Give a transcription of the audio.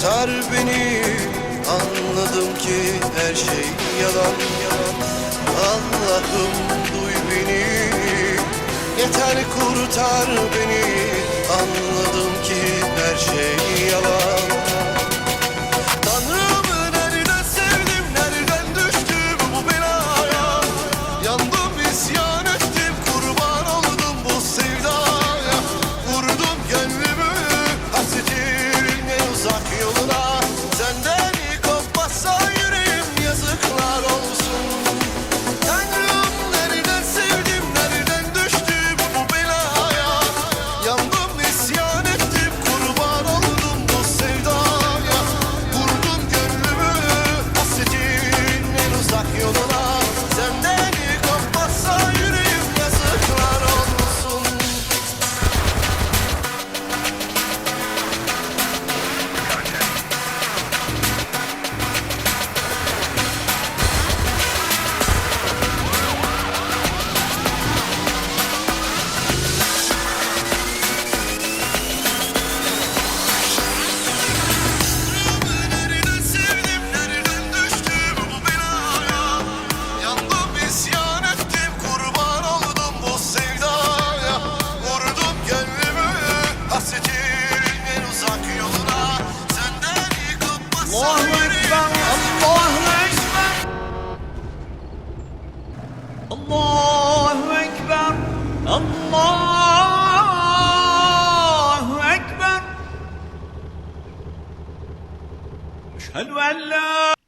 Tutar beni. Anladım ki her şey yalan yalan. Allah'ım duy beni. Yeter kurtar beni. Anladım ki her şey yalan. أشهد أن لا